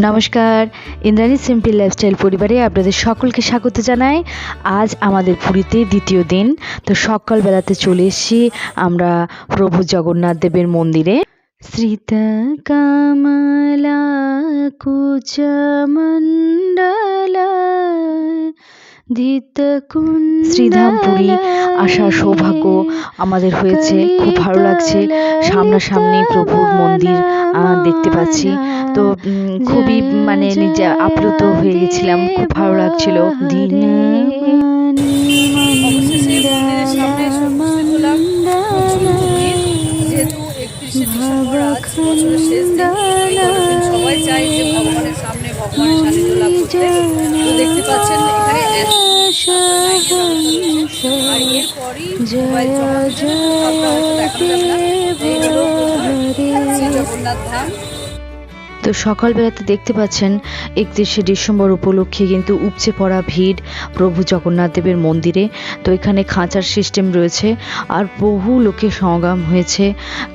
নমস্কার, Indrani simple lifestyle পরিবারে আপনাদের সকলকে স্বাগত জানাই। আজ আমাদের পুরীতে দ্বিতীয় দিন, তো সকালবেলাতে চলে এসেছি আমরা প্রভু জগন্নাথ দেবের মন্দিরে। শ্রীত কামলা কুচমণ্ডলা শ্রীধাম পুরী আসার সৌভাগ্য আমাদের হয়েছে। খুব ভালো লাগছে। সামনাসামনি প্রভুর মন্দির দেখতে পাচ্ছি তো খুবই মানে নিজে আপ্লুত হয়ে গেছিলাম খুব ভালো লাগছিল দিন অবশেষে মন্দিরের সামনে এসে উপস্থিত হলাম। প্রচণ্ড ভিড়। যেহেতু 31শে ডিসেম্বর আজ বছরের শেষ দিন, এই বড়দিন সবাই চায় যে ভগবানের সামনে ভগবানের সান্নিধ্য লাভ করতে। তো দেখতে পাচ্ছেন এখানে আর এরপরই জগন্নাথ ধাম তো সকালবেলাতে দেখতে পাচ্ছেন একত্রিশে ডিসেম্বর উপলক্ষে কিন্তু উপচে পড়া ভিড় প্রভু জগন্নাথ দেবের মন্দিরে। তো এখানে খাঁচার সিস্টেম রয়েছে আর বহু লোকের সমাগম হয়েছে।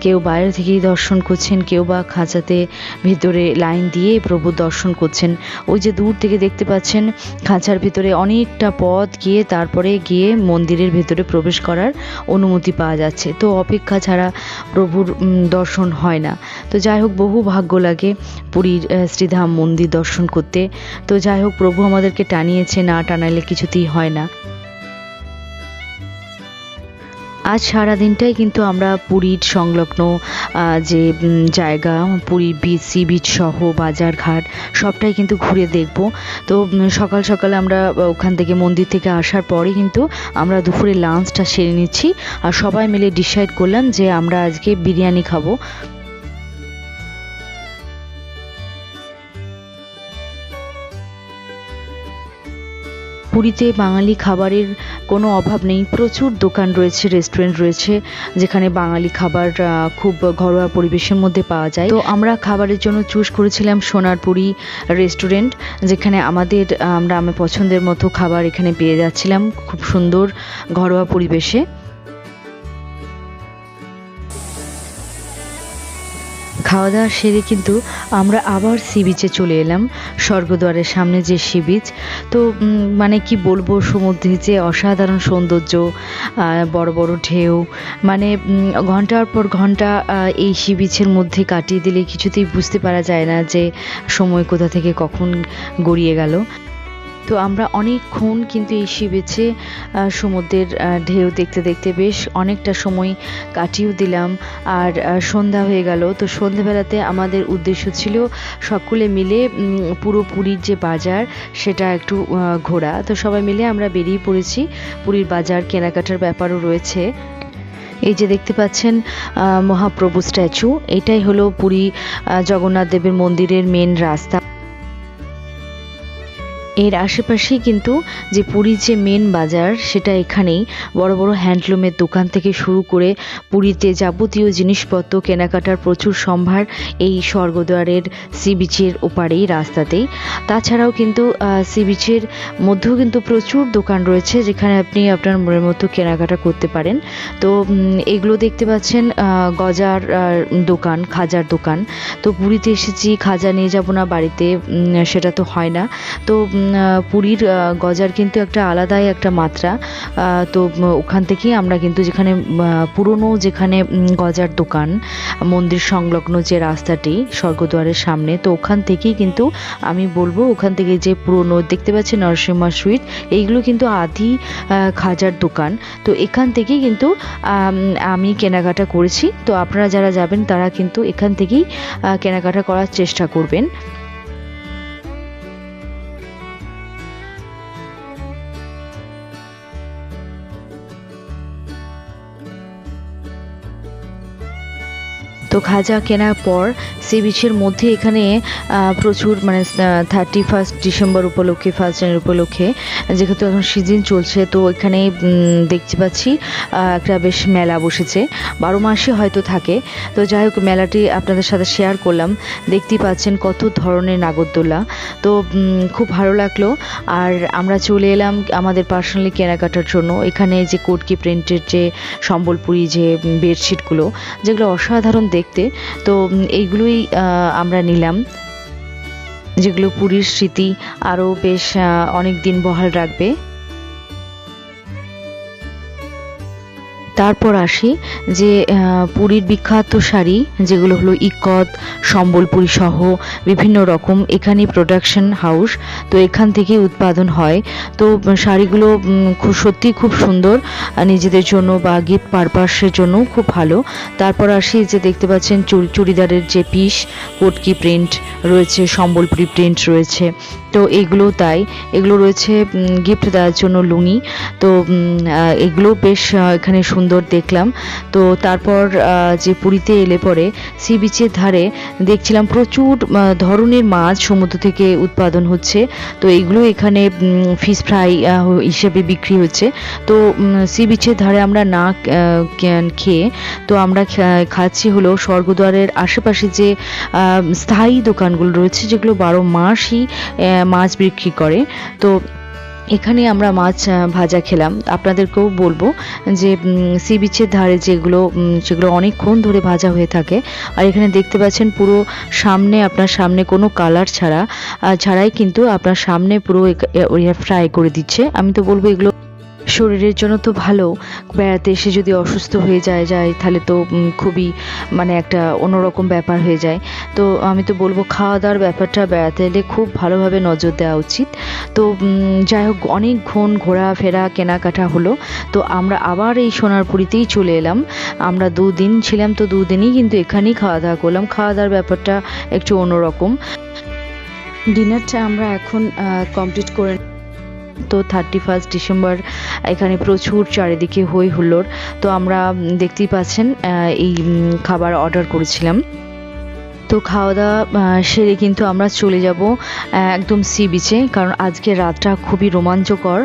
কেউ বাইরে থেকেই দর্শন করছেন, কেউ বা খাঁচাতে ভিতরে লাইন দিয়ে প্রভু দর্শন করছেন। ওই যে দূর থেকে দেখতে পাচ্ছেন খাঁচার ভিতরে অনেকটা পথ গিয়ে তারপরে গিয়ে মন্দিরের ভেতরে প্রবেশ করার অনুমতি পাওয়া যাচ্ছে। তো অপেক্ষা ছাড়া প্রভুর দর্শন হয় না। তো যাই হোক, বহু ভাগ্য লাগে। পুরীর শ্রীধাম মন্দির দর্শন করতে। তো যাই হোক, প্রভু আমাদেরকে টানিয়েছে, না টানাইলে কিছুতেই হয় না। আজ সারা দিনটাই কিন্তু আমরা পুরীর সংলগ্ন যে জায়গা, পুরীর বিচ, সি বিচ সহ, বাজার ঘাট, সবটাই কিন্তু ঘুরে দেখব। তো সকাল সকাল আমরা ওখান থেকে মন্দির থেকে আসার পরে কিন্তু আমরা দুপুরে লাঞ্চটা সেরে নিচ্ছি। আর সবাই মিলে ডিসাইড করলাম যে আমরা আজকে বিরিয়ানি খাব। পুরীতে বাঙালি খাবারের কোনো অভাব নেই। প্রচুর দোকান রয়েছে রেস্টুরেন্ট রয়েছে, যেখানে বাঙালি খাবার খুব ঘরোয়া পরিবেশের মধ্যে পাওয়া যায়। তো আমরা খাবারের জন্য চুজ করেছিলাম সোনারপুরি রেস্টুরেন্ট যেখানে আমাদের, আমরা আমার পছন্দের মতো খাবার এখানে পেয়ে যাচ্ছিলাম। খুব সুন্দর ঘরোয়া পরিবেশে। খাওয়া দাওয়া সেরে কিন্তু আমরা আবার সি বিচে চলে এলাম। স্বর্গদ্বারের সামনে যে সি বিচ তো মানে কি বলব, সমুদ্রে যে অসাধারণ সৌন্দর্য বড় বড় ঢেউ মানে ঘণ্টার পর ঘণ্টা এই সি বিচের মধ্যে কাটিয়ে দিলে কিছুতেই বুঝতে পারা যায় না যে সময় কোথা থেকে কখন গড়িয়ে গেল। তো আমরা অনেকক্ষণ কিন্তু এই বিচে সমুদ্রের ঢেউ দেখতে দেখতে বেশ অনেকটা সময় কাটিয়েও দিলাম। আর সন্ধ্যা হয়ে গেল। তো সন্ধ্যেবেলাতে আমাদের উদ্দেশ্য ছিল সকলে মিলে পুরো পুরীর যে বাজার, সেটা একটু ঘোরা। তো সবাই মিলে আমরা বেরিয়ে পড়েছি। পুরীর বাজার, কেনাকাটার ব্যাপারও রয়েছে। এই যে দেখতে পাচ্ছেন মহাপ্রভু স্ট্যাচু, এটাই হলো পুরী জগন্নাথ দেবের মন্দিরের মেন রাস্তা। এর আশেপাশেই কিন্তু যে পুরীর যে মেন বাজার, সেটা এখানেই বড় বড় হ্যান্ডলুমের দোকান থেকে শুরু করে পুরীতে যাবতীয় জিনিসপত্র, কেনাকাটার প্রচুর সম্ভার এই স্বর্গদ্বারের সি বিচের ওপারেই, রাস্তাতেই। তাছাড়াও কিন্তু সি বিচের মধ্যেও কিন্তু প্রচুর দোকান রয়েছে, যেখানে আপনি আপনার মনের মতো কেনাকাটা করতে পারেন। তো এগুলো দেখতে পাচ্ছেন গজার দোকান, খাজার দোকান। তো পুরীতে এসেছি, খাজা নিয়ে যাব না বাড়িতে সেটা তো হয় না। তো পুরীর গজার কিন্তু একটা আলাদাই একটা মাত্রা। তো ওখান থেকেই আমরা কিন্তু যেখানে পুরনো যেখানে গজার দোকান, মন্দির সংলগ্ন যে রাস্তাটি, স্বর্গদ্বারের সামনে, তো ওখান থেকেই কিন্তু আমি বলব, ওখান থেকে যে পুরনো দেখতে পাচ্ছি নরসিংহা সুইট, এইগুলো কিন্তু আদি খাজার দোকান। তো এখান থেকেই কিন্তু, আমি কেনাকাটা করেছি। তো আপনারা যারা যাবেন, তারা কিন্তু এখান থেকেই কেনাকাটা করার চেষ্টা করবেন। তো খাজা কেনার পর সি বিচের মধ্যে এখানে প্রচুর মানে থার্টি ফার্স্ট ডিসেম্বর উপলক্ষে ফার্স্ট জানুয়ারি উপলক্ষে, যেহেতু এখন সিজন চলছে, তো এখানে দেখতে পাচ্ছি একটা বেশ মেলা বসেছে। বারো মাসে হয়তো থাকে। তো যাই হোক, মেলাটি আপনাদের সাথে শেয়ার করলাম। দেখতেই পাচ্ছেন কত ধরনের নাগরদোলা। তো খুব ভালো লাগল। আর আমরা চলে এলাম আমাদের পার্সোনালি কেনাকাটার জন্য। এখানে যে কোটকি প্রিন্টের যে সম্বলপুরি যে বেডশিটগুলো যেগুলো অসাধারণ দেখতে। তো এইগুলোই আমরা নিলাম। যেগুলো পুরীর স্মৃতি আরও বেশ অনেক দিন বহাল রাখবে। তারপর আসি যে পুরীর বিখ্যাত শাড়ি, যেগুলো হলো ইকত, সম্বলপুরী সহ বিভিন্ন রকম এখানে প্রোডাকশন হাউস তো এখান থেকে উৎপাদন হয়। তো শাড়িগুলো খুব সত্যি খুব সুন্দর নিজেদের জন্য বা গিফট পারপাসের জন্য খুব ভালো। তারপর আসি যে দেখতে পাচ্ছেন চুড়ি চুড়িদারের যে পিস কোটকি প্রিন্ট রয়েছে, সম্বলপুরি প্রিন্ট রয়েছে। তো এগুলো তাই, এগুলো রয়েছে গিফট দেওয়ার জন্য লুঙ্গি। তো এগুলো বেশ এখানে সুন্দর দেখলাম। তো তারপর যে পুরীতে এলে পরে সি বিচের ধারে দেখছিলাম প্রচুর ধরনের মাছ সমুদ্র থেকে উৎপাদন হচ্ছে। তো এগুলো এখানে ফিশ ফ্রাই হিসেবে বিক্রি হচ্ছে। তো সি বিচের ধারে আমরা না খেয়ে, তো আমরা খাচ্ছি হলো স্বর্গদ্বারের আশেপাশে যে স্থায়ী দোকানগুলো রয়েছে, যেগুলো বারো মাসই মাছ বিক্রি করে। তো এখানে আমরা মাছ ভাজা খেলাম। আপনাদেরকেও বলব যে সি বিচের ধারে যেগুলো সেগুলো অনেকক্ষণ ধরে ভাজা হয়ে থাকে। আর এখানে দেখতে পাচ্ছেন পুরো সামনে, আপনার সামনে কোনো কালার ছাড়া ছাড়াই কিন্তু আপনার সামনে পুরো ফ্রাই করে দিচ্ছে। আমি তো বলব এগুলো শরীরের জন্য তো ভালো। বেড়াতে এসে যদি অসুস্থ হয়ে যায় যায় তাহলে তো খুবই মানে একটা অন্যরকম ব্যাপার হয়ে যায়। তো আমি তো বলব খাওয়া দাওয়ার ব্যাপারটা বেড়াতে এলে খুব ভালোভাবে নজর দেওয়া উচিত। তো যাই হোক অনেকক্ষণ ঘোরাফেরা, কেনাকাটা হলো। তো আমরা আবার এই সোনারপুরিতেই চলে এলাম। আমরা দুদিন ছিলাম, তো দুদিনই কিন্তু এখানেই খাওয়া দাওয়া করলাম। খাওয়া দাওয়ার ব্যাপারটা একটু অন্যরকম। ডিনারটা আমরা এখন কমপ্লিট করে তো থার্টি ফার্স্ট ডিসেম্বর এখানে প্রচুর চারিদিকে হই হুল্লোড়। তো আমরা দেখতেই পাচ্ছেন এই খাবার অর্ডার করেছিলাম। তো খাওয়া দাওয়া সেরে কিন্তু আমরা চলে যাব একদম সি বিচে কারণ আজকে রাতটা খুবই রোমাঞ্চকর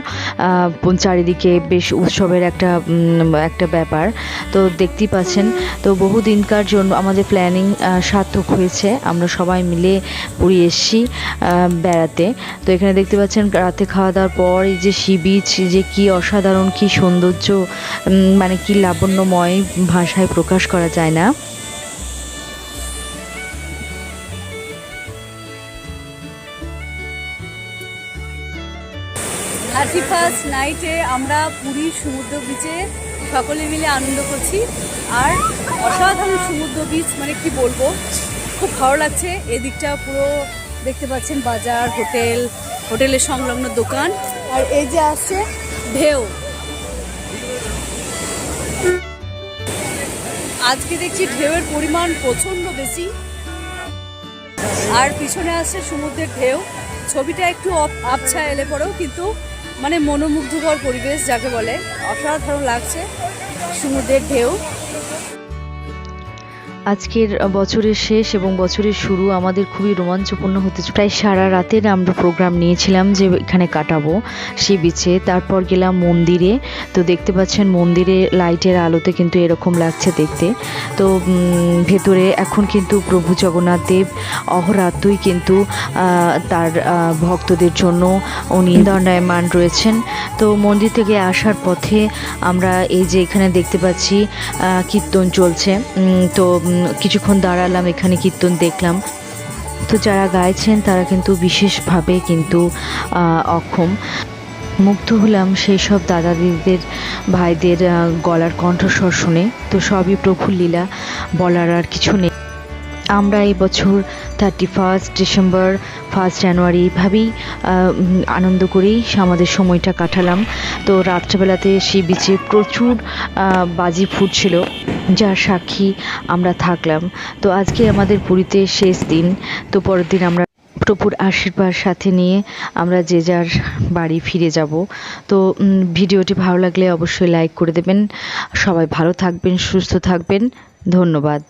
চারিদিকে বেশ উৎসবের একটা একটা ব্যাপার। তো দেখতেই পাচ্ছেন, তো বহু দিনকার জন্য আমাদের প্ল্যানিং সার্থক হয়েছে, আমরা সবাই মিলে পুরী এসছি বেড়াতে। তো এখানে দেখতে পাচ্ছেন, রাতে খাওয়া দাওয়ার পর এই যে সি বিচ যে কি অসাধারণ, কি সৌন্দর্য মানে কি লাবণ্যময় ভাষায় প্রকাশ করা যায় না। থার্টি ফার্স্ট নাইটে আমরা পুরীর সমুদ্র বিচে সকলে মিলে আনন্দ করছি। আর অসাধারণ সমুদ্র বিচ মানে কি বলব? খুব ভালো লাগছে। এদিকটা পুরো দেখতে পাচ্ছেন বাজার, হোটেল হোটেলের সংলগ্ন দোকান। আর এই যে আসছে ঢেউ। আজকে দেখছি ঢেউয়ের পরিমাণ প্রচণ্ড বেশি। আর পিছনে আসছে সমুদ্রের ঢেউ। ছবিটা একটু আবছা এলে পরেও কিন্তু মানে মনোমুগ্ধকর পরিবেশ যাকে বলে অসাধারণ লাগছে সমুদ্রের ঢেউ। আজকের বছরের শেষ এবং বছরের শুরু আমাদের খুবই রোমাঞ্চপূর্ণ হতে। প্রায় সারা রাতের আমরা প্রোগ্রাম নিয়েছিলাম যে এখানে কাটাবো সে বিচে তারপর গেলাম মন্দিরে। তো দেখতে পাচ্ছেন মন্দিরে লাইটের আলোতে কিন্তু এরকম লাগছে দেখতে। তো ভেতরে এখন কিন্তু প্রভু জগন্নাথ দেব, অহরাত্রই কিন্তু তার ভক্তদের জন্য উনি দণ্ডায়মান রয়েছেন। তো মন্দির থেকে আসার পথে আমরা এই যে এখানে দেখতে পাচ্ছি কীর্তন চলছে। তো কিছুক্ষণ দাঁড়ালাম, এখানে কীর্তন দেখলাম। তো যারা গাইছেন, তারা কিন্তু বিশেষভাবে কিন্তু অক্ষম। মুগ্ধ হলাম সেই সব দাদা দিদিদের ভাইদের গলার কণ্ঠস্বর শুনে। তো সবই প্রফুল্ল লীলা, বলার আর কিছু নেই। আমরা এই বছর thirty first December first January এইভাবেই আনন্দ করেই আমাদের সময়টা কাটালাম। তো রাত্রেবেলাতে সেই বিচে প্রচুর বাজি ফুটছিল। যার সাক্ষী আমরা থাকলাম। তো আজকে আমাদের পুরীতে শেষ দিন। তো পরের দিন আমরা প্রভুর আশীর্বাদ সাথে নিয়ে আমরা যে যার বাড়ি ফিরে যাব। তো ভিডিওটি ভালো লাগলে অবশ্যই লাইক করে দেবেন। সবাই ভালো থাকবেন, সুস্থ থাকবেন। ধন্যবাদ।